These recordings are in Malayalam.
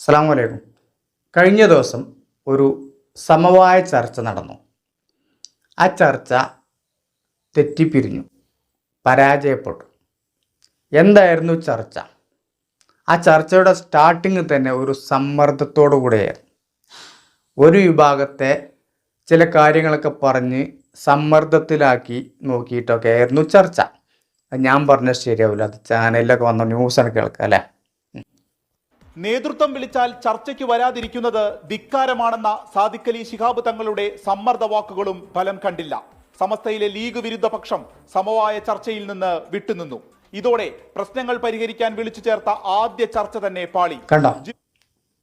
അസ്സാം വലൈക്കും കഴിഞ്ഞ ദിവസം ഒരു സമവായ ചർച്ച നടന്നു. ആ ചർച്ച തെറ്റിപ്പിരിഞ്ഞു പരാജയപ്പെട്ടു. എന്തായിരുന്നു ചർച്ച? ആ ചർച്ചയുടെ സ്റ്റാർട്ടിങ് തന്നെ ഒരു സമ്മർദ്ദത്തോടു കൂടെയായിരുന്നു. ഒരു വിഭാഗത്തെ ചില കാര്യങ്ങളൊക്കെ പറഞ്ഞ് സമ്മർദ്ദത്തിലാക്കി നോക്കിയിട്ടൊക്കെ ആയിരുന്നു ചർച്ച ഞാൻ പറഞ്ഞാൽ ശരിയാവില്ല. അത് ചാനലിലൊക്കെ വന്ന ന്യൂസാണ് കേൾക്കുക അല്ലേ? നേതൃത്വം വിളിച്ചാൽ ചർച്ചയ്ക്ക് വരാതിരിക്കുന്നത് ധിക്കാരമാണെന്ന സാദിഖലി ശിഹാബ് തങ്ങളുടെ സമ്മർദ്ദ വാക്കുകളും ഫലം കണ്ടില്ല. സമസ്തയിലെ ലീഗ് വിരുദ്ധ പക്ഷം സമവായ ചർച്ചയിൽ നിന്ന് വിട്ടുനിന്നു. ഇതോടെ പ്രശ്നങ്ങൾ പരിഹരിക്കാൻ വിളിച്ചു ചേർത്ത ആദ്യ ചർച്ച തന്നെ പാളി. കണ്ടോ?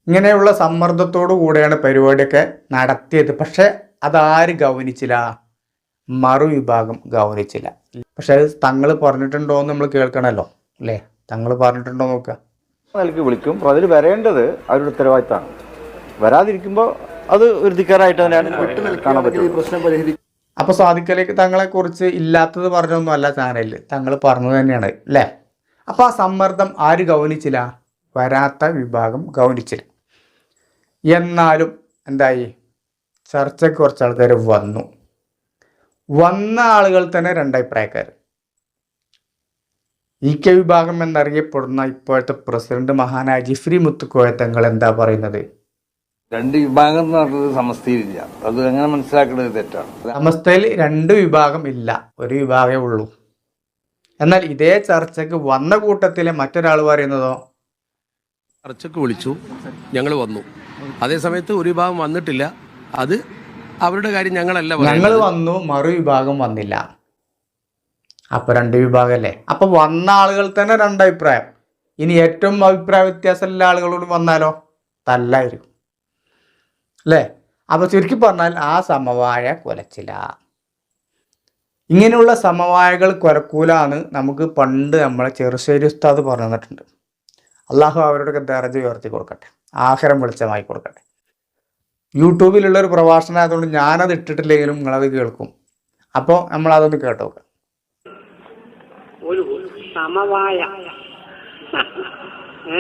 ഇങ്ങനെയുള്ള സമ്മർദ്ദത്തോടു കൂടെയാണ് പരിപാടിയൊക്കെ നടത്തിയത്. പക്ഷെ അതാര് ഗൗനിച്ചില്ല? മറുവിഭാഗം ഗൗനിച്ചില്ല. പക്ഷെ അത് തങ്ങൾ പറഞ്ഞിട്ടുണ്ടോ എന്ന് നമ്മൾ കേൾക്കണമല്ലോ അല്ലേ? തങ്ങൾ പറഞ്ഞിട്ടുണ്ടോ നോക്കുക. നിലയ്ക്ക് വിളിക്കും. അപ്പോൾ അതിൽ വരേണ്ടത് അവരുടെ ഉത്തരവാദിത്തമാണ്. വരാതിരിക്കുമ്പോൾ അത് ഒരു ധിക്കാരായിട്ട് തന്നെയാണ് കാണാൻ പറ്റും അപ്പൊ സാധിക്കലേക്ക് തങ്ങളെ കുറിച്ച് ഇല്ലാത്തത് പറഞ്ഞൊന്നും അല്ല ചാനലിൽ. തങ്ങൾ പറഞ്ഞു തന്നെയാണ് അല്ലേ? അപ്പൊ ആ സമ്മർദ്ദം ആര് ഗൗനിച്ചില്ല? വരാത്ത വിഭാഗം ഗൗനിച്ചില്ല. എന്നാലും എന്തായി? ചർച്ചയ്ക്ക് കുറച്ച് ആൾക്കാർ വന്നു. വന്ന ആളുകൾ തന്നെ രണ്ടഭിപ്രായക്കാർ ഇ കെ വിഭാഗം എന്നറിയപ്പെടുന്ന ഇപ്പോഴത്തെ പ്രസിഡന്റ് മഹാനായ ജിഫ്രി മുത്തുക്കോയ തങ്ങൾ എന്താ പറയുന്നത്? രണ്ട് വിഭാഗം എന്ന് പറഞ്ഞത് സമസ്തയിലില്ല. അത് അങ്ങനെ മനസ്സിലാക്കേണ്ടത് തെറ്റാണ്. സമസ്തയിൽ രണ്ട് വിഭാഗം ഇല്ല. ഒരു വിഭാഗമേ ഉള്ളൂ. എന്നാൽ ഇതേ ചർച്ചയ്ക്ക് വന്ന കൂട്ടത്തിലെ മറ്റൊരാൾ പറയുന്നതോ? ചർച്ചയ്ക്ക് വിളിച്ചു. ഞങ്ങൾ വന്നു. അതേ സമയത്ത് ഒരു വിഭാഗം വന്നിട്ടില്ല. അത് അവരുടെ കാര്യം ഞങ്ങളല്ല ഞങ്ങൾ വന്നു മറു വിഭാഗം വന്നില്ല. അപ്പൊ രണ്ട് വിഭാഗമല്ലേ അപ്പൊ വന്ന ആളുകൾ തന്നെ രണ്ടഭിപ്രായം. ഇനി ഏറ്റവും അഭിപ്രായ വ്യത്യാസമുള്ള ആളുകളോട് വന്നാലോ? തല്ലായിരിക്കും. അല്ലേ? അപ്പൊ ചുരുക്കി പറഞ്ഞാൽ ആ സമവായ കൊലച്ചില. ഇങ്ങനെയുള്ള സമവായകൾ കുലക്കൂലാന്ന് നമുക്ക് പണ്ട് നമ്മളെ ചെറുശ്ശേരി ഉസ്താദ് പറഞ്ഞു തന്നിട്ടുണ്ട് അള്ളാഹു അവരോടൊക്കെ ദർജ ഉയർത്തി കൊടുക്കട്ടെ. ആഹാരം വെളിച്ചമായി കൊടുക്കട്ടെ. യൂട്യൂബിലുള്ള ഒരു പ്രഭാഷണം ആയതുകൊണ്ട് ഞാനത് ഇട്ടിട്ടില്ലെങ്കിലും നിങ്ങളത് കേൾക്കും. അപ്പോൾ നമ്മളതൊന്ന് കേട്ടോക്കാം. സമവായ.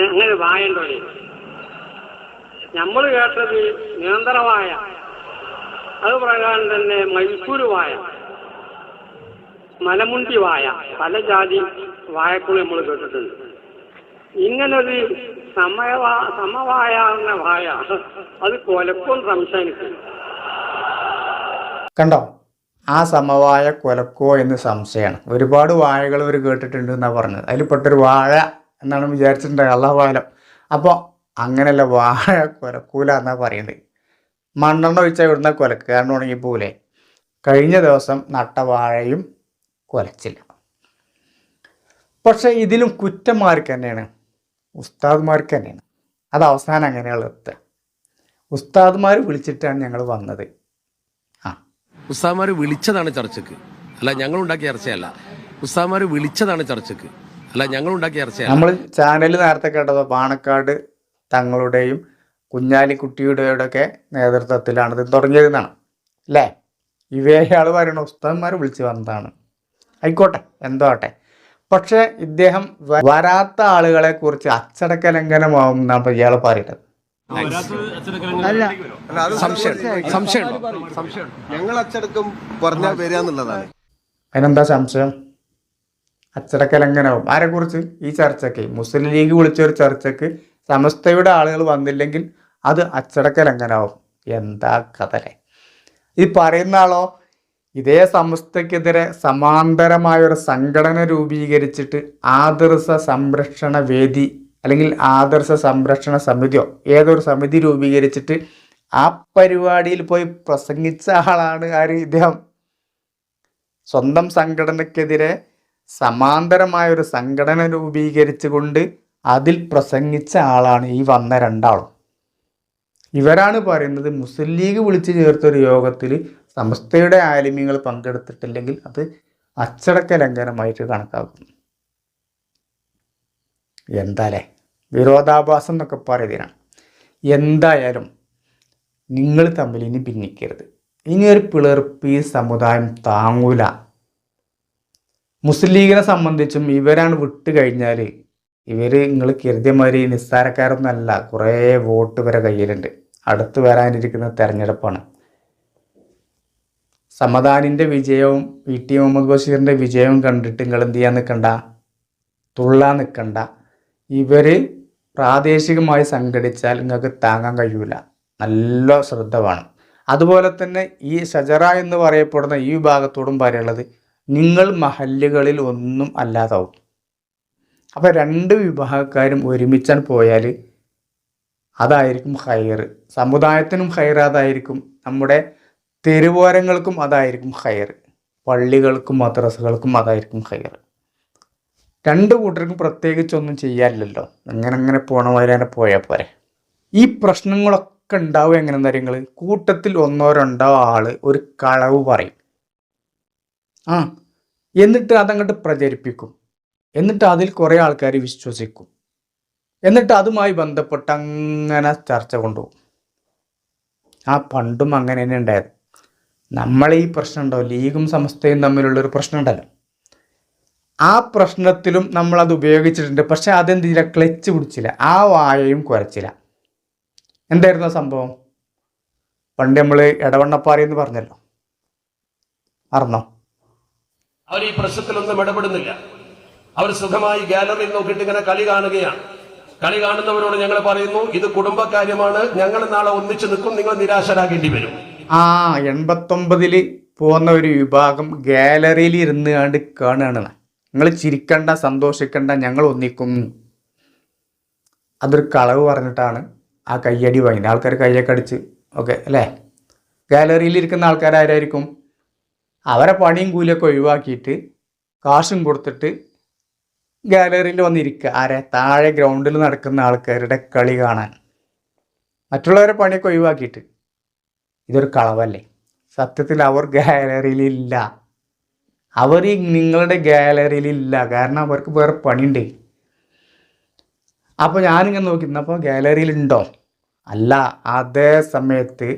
അങ്ങനെ വായണ്ടോ നമ്മൾ കേട്ടത് നിയന്ത്രവായ അത് പ്രകാരം തന്നെ മൈസൂര് വായ. മലമുണ്ടി വായ. പല ജാതി വായക്കുള്ള നമ്മൾ കേട്ടിട്ടുണ്ട്. ഇങ്ങനൊരു സമയവാ സമവായ എന്ന വായ. അത് കൊലക്കും സംശയിക്കുന്നു കണ്ടോ? ആ സമവായ കൊലക്കോ എന്ന് സംശയമാണ്. ഒരുപാട് വാഴകൾ അവർ കേട്ടിട്ടുണ്ട് എന്നാണ് പറഞ്ഞത്. അതിൽ പെട്ടൊരു വാഴ എന്നാണ് വിചാരിച്ചിട്ടുണ്ടായത്. അള്ളാഹുലം അപ്പോൾ അങ്ങനെയല്ല വാഴ കൊലക്കൂല എന്നാണ് പറയുന്നത് മണ്ണെണ്ണ ഒഴിച്ചാൽ ഇവിടുന്ന് കൊലക്ക്. കാരണം ഉണങ്ങിപ്പോലെ കഴിഞ്ഞ ദിവസം നട്ട വാഴയും കൊലച്ചില്ല. പക്ഷേ ഇതിലും കുറ്റന്മാർക്ക് തന്നെയാണ്. ഉസ്താദ്മാർക്ക് തന്നെയാണ്. അത് അവസാനം അങ്ങനെയുള്ള എത്തുക ഉസ്താദ്മാർ വിളിച്ചിട്ടാണ് ഞങ്ങൾ വന്നത്. ഉസ്താദ്മാര് വിളിച്ചതാണ് ചർച്ചക്ക്. അല്ല ഞങ്ങൾ ഉണ്ടാക്കിയ ചർച്ചയല്ല. ഉസ്താമാര് വിളിച്ചതാണ് ചർച്ചക്ക്. അല്ല ഞങ്ങൾ ഉണ്ടാക്കിയ ചർച്ചയല്ല. നമ്മൾ ചാനലിൽ നേരത്തെ കേട്ടത് പാണക്കാട് തങ്ങളുടെയും കുഞ്ഞാലിക്കുട്ടിയുടെയൊക്കെ നേതൃത്വത്തിലാണ് ഇത് തുടങ്ങിയതെന്നാണ്. അല്ലേ? ഇവയാൾ പറയണ ഉസ്താദന്മാർ വിളിച്ച് വന്നതാണ്. ആയിക്കോട്ടെ എന്തോ ആട്ടെ പക്ഷേ ഇദ്ദേഹം വരാത്ത ആളുകളെ കുറിച്ച് അച്ചടക്ക ലംഘനമാവും എന്നാണ് ഇയാൾ പറയുന്നത്. ഞങ്ങൾ അച്ചടക്കം പറഞ്ഞാൽ വരിക എന്നുള്ളതാണ്. അതിനെന്താ സംശയം? അച്ചടക്ക ലംഘനവും ആരെക്കുറിച്ച് ഈ ചർച്ചയ്ക്ക്. മുസ്ലിം ലീഗ് വിളിച്ച ഒരു ചർച്ചയ്ക്ക് സമസ്തയുടെ ആളുകൾ വന്നില്ലെങ്കിൽ അത് അച്ചടക്ക ലംഘനമാവും എന്താ കഥലെ? ഈ പറയുന്ന ആളോ ഇതേ സമസ്തക്കെതിരെ സമാന്തരമായ ഒരു സംഘടന രൂപീകരിച്ചിട്ട് ആദർശ സംരക്ഷണ വേദി അല്ലെങ്കിൽ ആദർശ സംരക്ഷണ സമിതിയോ ഏതൊരു സമിതി രൂപീകരിച്ചിട്ട് ആ പരിപാടിയിൽ പോയി പ്രസംഗിച്ച ആളാണ് ആര്? ഇദ്ദേഹം. സ്വന്തം സംഘടനക്കെതിരെ സമാന്തരമായ ഒരു സംഘടന രൂപീകരിച്ചുകൊണ്ട് അതിൽ പ്രസംഗിച്ച ആളാണ് ഈ വന്ന രണ്ടാളും. ഇവരാണ് പറയുന്നത് മുസ്ലിം ലീഗ് വിളിച്ചു ചേർത്തൊരു യോഗത്തിൽ സമസ്തയുടെ ആലിമ്യങ്ങൾ പങ്കെടുത്തിട്ടില്ലെങ്കിൽ അത് അച്ചടക്ക ലംഘനമായിട്ട് കണക്കാക്കുന്നു. എന്താലേ വിരോധാഭാസം എന്നൊക്കെ പറയുന്നതിനാണ്. എന്തായാലും നിങ്ങൾ തമ്മിൽ ഇനി ഭിന്നിക്കരുത്. ഇനി ഒരു പിളർപ്പ് ഈ സമുദായം താങ്ങൂല. മുസ്ലിം ലീഗിനെ സംബന്ധിച്ചും ഇവരാണ് വിട്ട് കഴിഞ്ഞാൽ ഇവർ നിങ്ങൾ കരുതിയ മാതിരി നിസ്സാരക്കാരൊന്നും അല്ല കുറേ വോട്ട് വരെ കയ്യിലുണ്ട്. അടുത്ത് വരാനിരിക്കുന്ന തെരഞ്ഞെടുപ്പാണ്. സമദാനിന്റെ വിജയവും വി ടി മുഹമ്മദ് ബഷീറിന്റെ വിജയവും കണ്ടിട്ട് നിങ്ങൾ എന്ത് ചെയ്യാൻ നിൽക്കണ്ട? തുള്ളാൻ നിൽക്കണ്ട. ഇവർ പ്രാദേശികമായി സംഘടിച്ചാൽ നിങ്ങൾക്ക് താങ്ങാൻ കഴിയൂല. നല്ല ശ്രദ്ധ വേണം. അതുപോലെ തന്നെ ഈ ഷജറ എന്ന് പറയപ്പെടുന്ന ഈ വിഭാഗത്തോടും പറയുള്ളത് നിങ്ങൾ മഹല്ലുകളിൽ ഒന്നും അല്ലാതാവും. അപ്പോൾ രണ്ട് വിഭാഗക്കാരും ഒരുമിച്ചാൽ പോയാൽ അതായിരിക്കും ഹയർ സമുദായത്തിനും ഹയർ അതായിരിക്കും. നമ്മുടെ തെരുവോരങ്ങൾക്കും അതായിരിക്കും ഹയർ പള്ളികൾക്കും മദ്രസകൾക്കും അതായിരിക്കും ഹയർ രണ്ട് കൂട്ടർക്കും പ്രത്യേകിച്ചൊന്നും ചെയ്യാനില്ലല്ലോ. അങ്ങനെ അങ്ങനെ പോണ മാതിരി അങ്ങനെ പോയാൽ പോരെ. ഈ പ്രശ്നങ്ങളൊക്കെ ഉണ്ടാവും എങ്ങനെ കാര്യങ്ങൾ കൂട്ടത്തിൽ ഒന്നോ രണ്ടോ ആൾ ഒരു കളവ് പറയും. ആ എന്നിട്ട് അതങ്ങോട്ട് പ്രചരിപ്പിക്കും. എന്നിട്ട് അതിൽ കുറേ ആൾക്കാർ വിശ്വസിക്കും. എന്നിട്ട് അതുമായി ബന്ധപ്പെട്ട് അങ്ങനെ ചർച്ച കൊണ്ടുപോകും. ആ പണ്ടും അങ്ങനെ തന്നെ ഉണ്ടായത്. നമ്മളെ ഈ പ്രശ്നം ഉണ്ടാവും. ലീഗും സമസ്തയും തമ്മിലുള്ളൊരു പ്രശ്നം ഉണ്ടല്ലോ. ആ പ്രശ്നത്തിലും നമ്മൾ അത് ഉപയോഗിച്ചിട്ടുണ്ട്. പക്ഷെ ചെയ്യില്ല ക്ലച്ച് പിടിച്ചില്ല. ആ വായയും കുറച്ചില്ല എന്തായിരുന്നു സംഭവം? പണ്ട് നമ്മൾ ഇടവണ്ണപ്പാറി എന്ന് പറഞ്ഞല്ലോ. അറിഞ്ഞോ അവർ ഈ പ്രശ്നത്തിലൊന്നും ഇടപെടുന്നില്ല. അവർ സുഖമായി ഗാലറിയിൽ നോക്കിയിട്ട് ഇങ്ങനെ കളി കാണുകയാണ്. കളി കാണുന്നവരോട് ഞങ്ങൾ പറയുന്നു ഇത് കുടുംബകാര്യമാണ്. ഞങ്ങൾ നാളെ ഒന്നിച്ച് നിൽക്കും. നിങ്ങൾ നിരാശരാകേണ്ടി വരും. ആ എൺപത്തൊമ്പതിൽ പോകുന്ന ഒരു വിഭാഗം ഗാലറിയിൽ ഇരുന്ന് കണ്ട് കാണുകയാണ്. നിങ്ങൾ ചിരിക്കണ്ട സന്തോഷിക്കണ്ട ഞങ്ങൾ ഒന്നിക്കും. അതൊരു കളവ് പറഞ്ഞിട്ടാണ് ആ കയ്യടി വാങ്ങിയത് ആൾക്കാർ കയ്യൊക്കെ അടിച്ച് ഓക്കെ അല്ലേ? ഗാലറിയിൽ ഇരിക്കുന്ന ആൾക്കാരായിരിക്കും അവരെ പണിയും കൂലിയൊക്കെ ഒഴിവാക്കിയിട്ട് കാശും കൊടുത്തിട്ട് ഗാലറിയിൽ വന്നിരിക്കുക. ആരെ? താഴെ ഗ്രൗണ്ടിൽ നടക്കുന്ന ആൾക്കാരുടെ കളി കാണാൻ. മറ്റുള്ളവരെ പണിയൊക്കെ ഒഴിവാക്കിയിട്ട്. ഇതൊരു കളവല്ലേ? സത്യത്തിൽ അവർ ഗാലറിയിലില്ല അവർ ഈ നിങ്ങളുടെ ഗാലറിയിലില്ല കാരണം അവർക്ക് വേറെ പണിയുണ്ട്. അപ്പോൾ ഞാനിങ്ങനെ നോക്കി അപ്പോൾ ഗാലറിയിലുണ്ടോ അല്ല. അതേ സമയത്ത്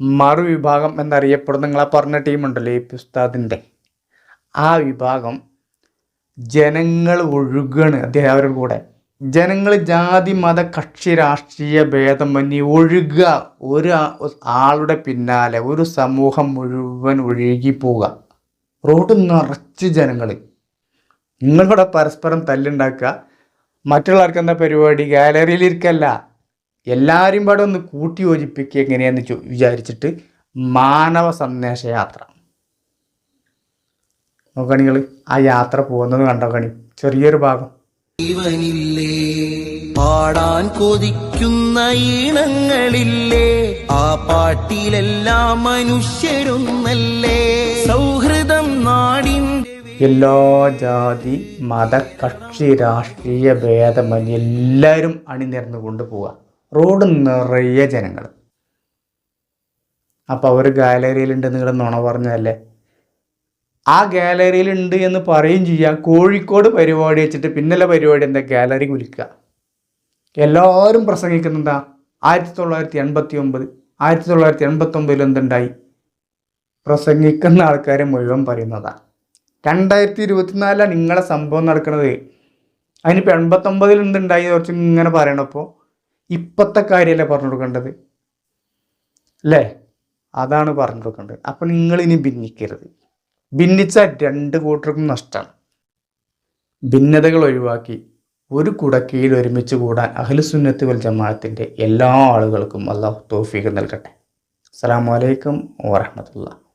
മറുവിഭാഗം എന്നറിയപ്പെടുന്ന നിങ്ങളെ പറഞ്ഞ ടീമുണ്ടല്ലോ ഈ ഉസ്താദിന്റെ ആ വിഭാഗം ജനങ്ങൾ ഒഴുകാണ് അദ്ദേഹം അവരുടെ കൂടെ. ജനങ്ങൾ ജാതി മത കക്ഷി രാഷ്ട്രീയ ഭേദം വന്നി ഒഴുകുക. ഒരു ആളുടെ പിന്നാലെ ഒരു സമൂഹം മുഴുവൻ ഒഴുകി പോവുക. റോഡ് നിറച്ച് ജനങ്ങൾ നിങ്ങളിവിടെ പരസ്പരം തല്ലുണ്ടാക്കുക. മറ്റുള്ളവർക്ക് എന്താ പരിപാടി? ഗാലറിയിലിരിക്കല്ല എല്ലാവരും പാടെ ഒന്ന് കൂട്ടി യോജിപ്പിക്കുക എങ്ങനെയാന്ന് വിചാരിച്ചിട്ട് മാനവ സന്ദേശ യാത്ര. നോക്കണികൾ ആ യാത്ര പോകുന്നത് കണ്ടോ കണി? ചെറിയൊരു ഭാഗം. ജീവനില്ലേ പാടാൻ കൊതിക്കുന്ന ഈണങ്ങളില്ലേ ആ പാട്ടിലെല്ലാം മനുഷ്യരൊന്നല്ലേ? സൗഹൃദം നാടിന്റെ എല്ലാ ജാതി മത കക്ഷി രാഷ്ട്രീയ ഭേദമന്യേ എല്ലാവരും അണിനിരന്ന് കൊണ്ടുപോവുക റോഡ് നിറയെ ജനങ്ങൾ അപ്പോൾ അവർ ഗാലറിയിലുണ്ട് നിങ്ങളുടെ നുണ പറഞ്ഞതല്ലേ? ആ ഗാലറിയിലുണ്ട് എന്ന് പറയും ചെയ്യാം കോഴിക്കോട് പരിപാടി വെച്ചിട്ട് പിന്നലെ പരിപാടി എന്താ? ഗാലറി കുലിക്കുക. എല്ലാവരും പ്രസംഗിക്കുന്നുണ്ടാ ആയിരത്തി തൊള്ളായിരത്തി എൺപത്തി ഒമ്പത്. ആയിരത്തി തൊള്ളായിരത്തി എൺപത്തി ഒമ്പതിൽ എന്തുണ്ടായി? പ്രസംഗിക്കുന്ന ആൾക്കാരെ മുഴുവൻ പറയുന്നതാ. രണ്ടായിരത്തി ഇരുപത്തിനാലിലാണ് നിങ്ങളെ സംഭവം നടക്കുന്നത് അതിനിപ്പോൾ എൺപത്തൊമ്പതിൽ എന്തുണ്ടായി കുറച്ച് ഇങ്ങനെ പറയണപ്പോൾ ഇപ്പോഴത്തെ കാര്യമല്ലേ പറഞ്ഞു കൊടുക്കേണ്ടത്? അല്ലേ? അതാണ് പറഞ്ഞു കൊടുക്കേണ്ടത്. അപ്പം നിങ്ങൾ ഇനി ഭിന്നിക്കരുത്. ഭിന്നിച്ച രണ്ട് കൂട്ടർക്കും നഷ്ടമാണ്. ഭിന്നതകൾ ഒഴിവാക്കി ഒരു കുടക്കീഴിൽ ഒരുമിച്ച് കൂടാൻ അഖിലുസുന്നത്ത് വൽ ജമാഅത്തിന്റെ എല്ലാ ആളുകൾക്കും അള്ളാഹു തോഫീക്ക് നൽകട്ടെ. അസ്സാം വലൈക്കും വാഹമത്തുള്ള